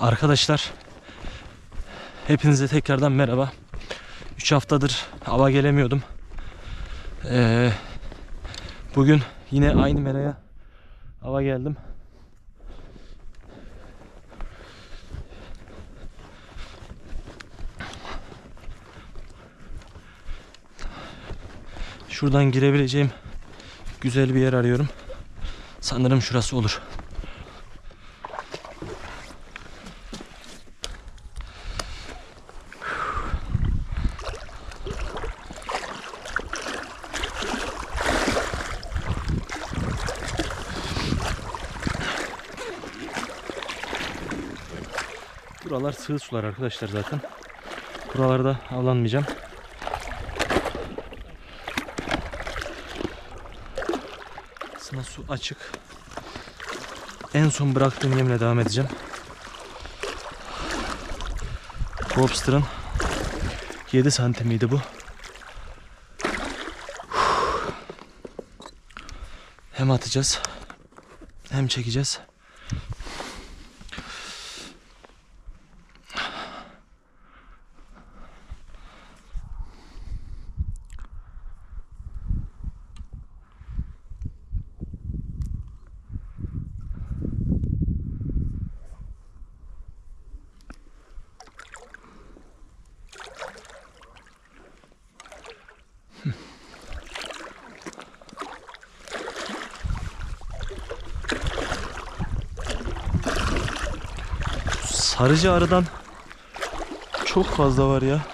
Arkadaşlar hepinize tekrardan merhaba. 3 haftadır hava gelemiyordum. Ee, bugün yine aynı meraya hava geldim. Şuradan girebileceğim güzel bir yer arıyorum. Sanırım şurası olur. Buralar sığ sular arkadaşlar zaten. Buralarda avlanmayacağım. Aslında su açık. En son bıraktığım yemle devam edeceğim. Lobster'ın 7 santimiydi bu. Hem atacağız hem çekeceğiz. Sarıcı arıdan çok fazla var ya.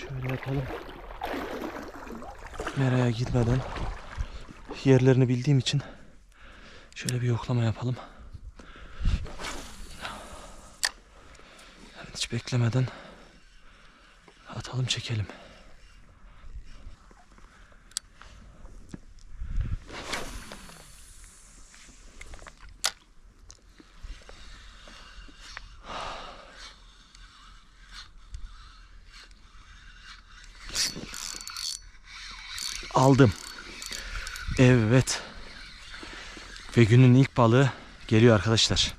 Şöyle yapalım. Meraya gitmeden yerlerini bildiğim için şöyle bir yoklama yapalım. Hiç beklemeden atalım çekelim. Aldım. Evet. Ve günün ilk balığı geliyor arkadaşlar.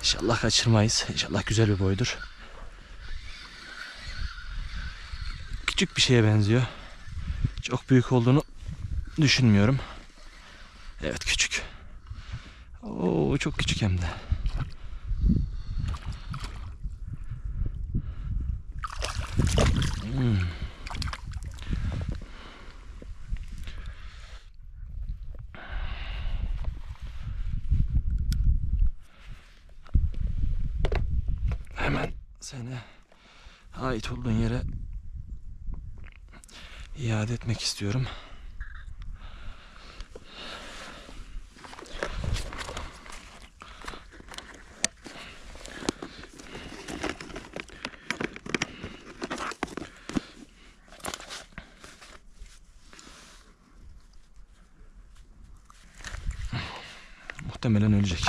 İnşallah kaçırmayız. İnşallah güzel bir boydur. Küçük bir şeye benziyor. Çok büyük olduğunu düşünmüyorum. Evet küçük. Oo çok küçük hem de. Hmm. Hemen seni ait olduğun yere iade etmek istiyorum. Muhtemelen ölecek.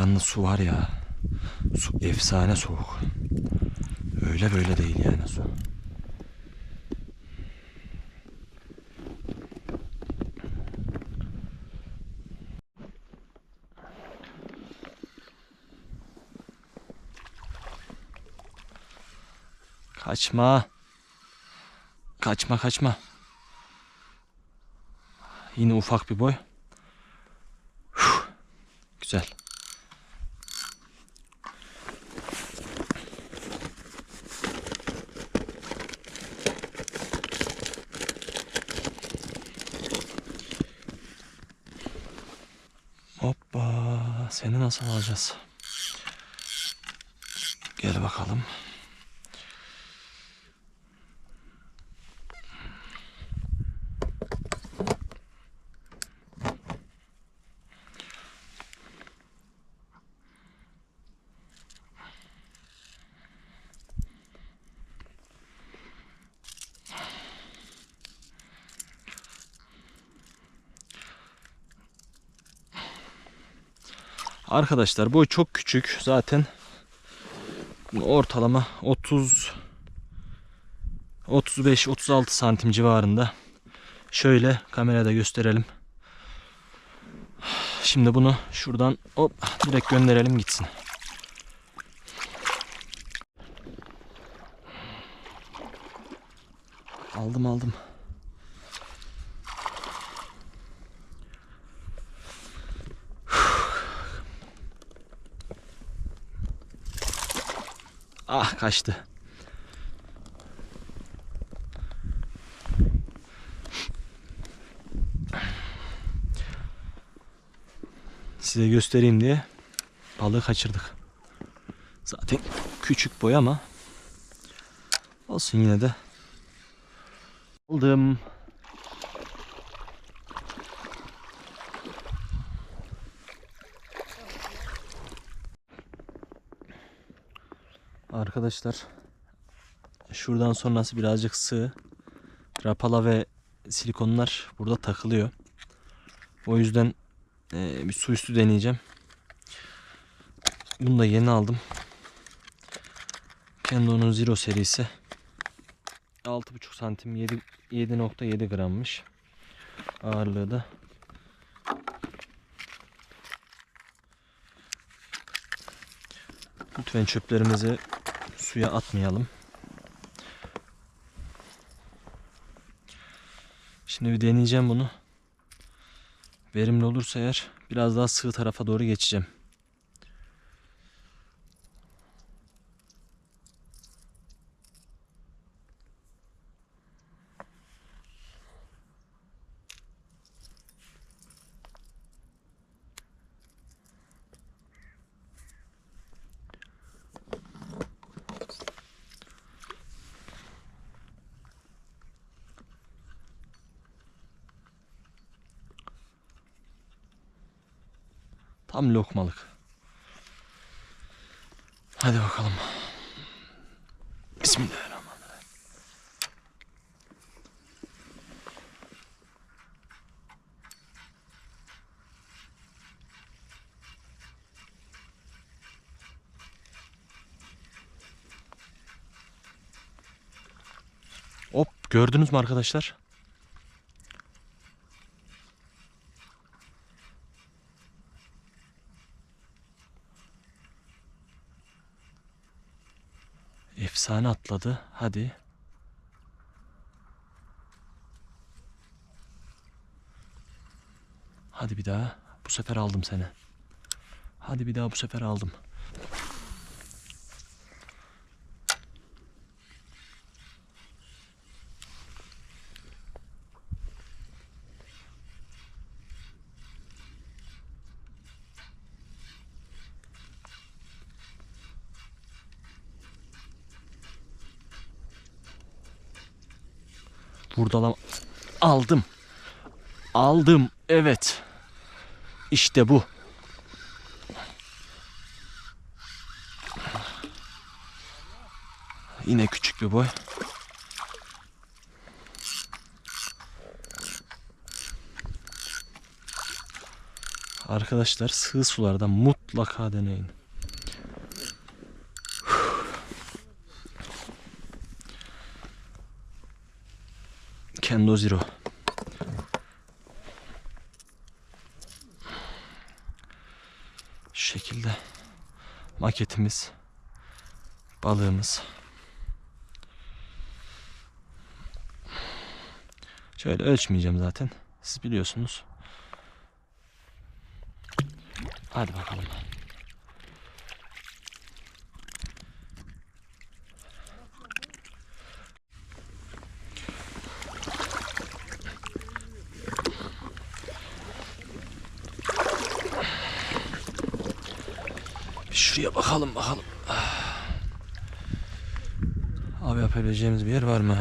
Yalnız su var ya. Su efsane soğuk. Öyle böyle değil yani su. Kaçma. Kaçma kaçma. Yine ufak bir boy. Güzel. Hoppa. Seni nasıl alacağız? Gel bakalım. Arkadaşlar boy çok küçük zaten ortalama 30 35-36 santim civarında. Şöyle kamerada gösterelim. Şimdi bunu şuradan hop direkt gönderelim gitsin. Aldım aldım. Kaçtı. Size göstereyim diye balığı kaçırdık. Zaten küçük boy ama olsun yine de. Aldım. Arkadaşlar şuradan sonrası birazcık sığ. Rapala ve silikonlar burada takılıyor. O yüzden eee, bir su üstü deneyeceğim. Bunu da yeni aldım. Kendo'nun Zero serisi. 6,5 santim 7 7.7 grammış. Ağırlığı da. Lütfen çöplerimizi suya atmayalım. Şimdi bir deneyeceğim bunu. Verimli olursa eğer biraz daha sığ tarafa doğru geçeceğim. Tam lokmalık. Hadi bakalım. Bismillahirrahmanirrahim. Hop gördünüz mü arkadaşlar? Efsane atladı. Hadi. Hadi bir daha. Bu sefer aldım seni. Hadi bir daha bu sefer aldım. Burada aldım. Aldım. Evet. İşte bu. Yine küçük bir boy. Arkadaşlar sığ sularda mutlaka deneyin. Kendo Zero. Şu şekilde maketimiz, balığımız. Şöyle ölçmeyeceğim zaten. Siz biliyorsunuz. Hadi bakalım. Bir şuraya bakalım bakalım. Abi yapabileceğimiz bir yer var mı?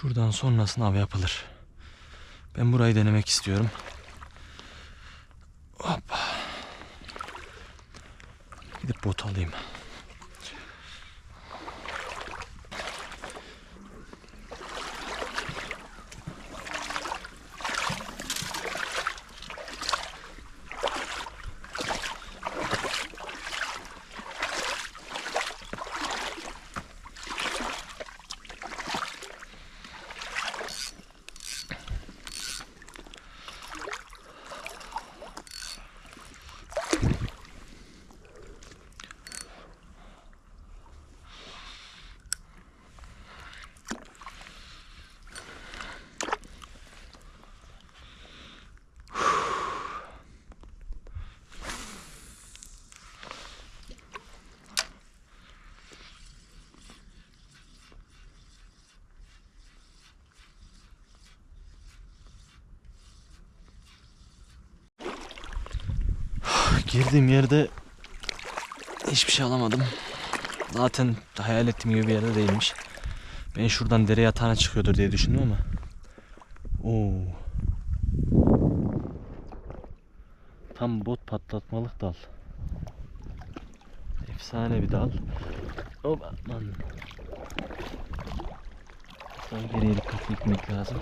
Şuradan sonrasını av yapılır. Ben burayı denemek istiyorum. Hoppa. Gidip bot alayım. Girdiğim yerde hiçbir şey alamadım. Zaten hayal ettiğim gibi bir yerde değilmiş. Ben şuradan dere yatağına çıkıyordur diye düşündüm ama. Oo. Tam bot patlatmalık dal. Efsane bir dal. Hop aman. Sonra geriye dikkatli gitmek lazım.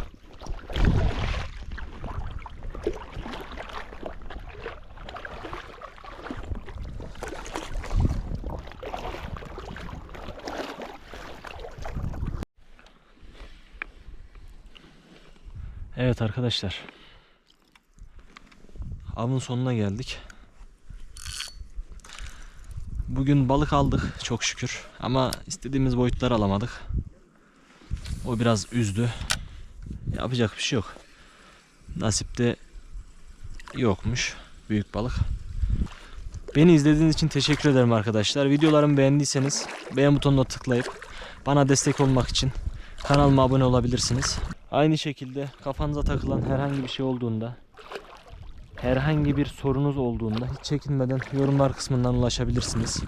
Evet arkadaşlar. Avın sonuna geldik. Bugün balık aldık çok şükür ama istediğimiz boyutlar alamadık. O biraz üzdü. Yapacak bir şey yok. Nasipte yokmuş büyük balık. Beni izlediğiniz için teşekkür ederim arkadaşlar. Videolarımı beğendiyseniz beğen butonuna tıklayıp bana destek olmak için kanalıma abone olabilirsiniz. Aynı şekilde kafanıza takılan herhangi bir şey olduğunda herhangi bir sorunuz olduğunda hiç çekinmeden yorumlar kısmından ulaşabilirsiniz.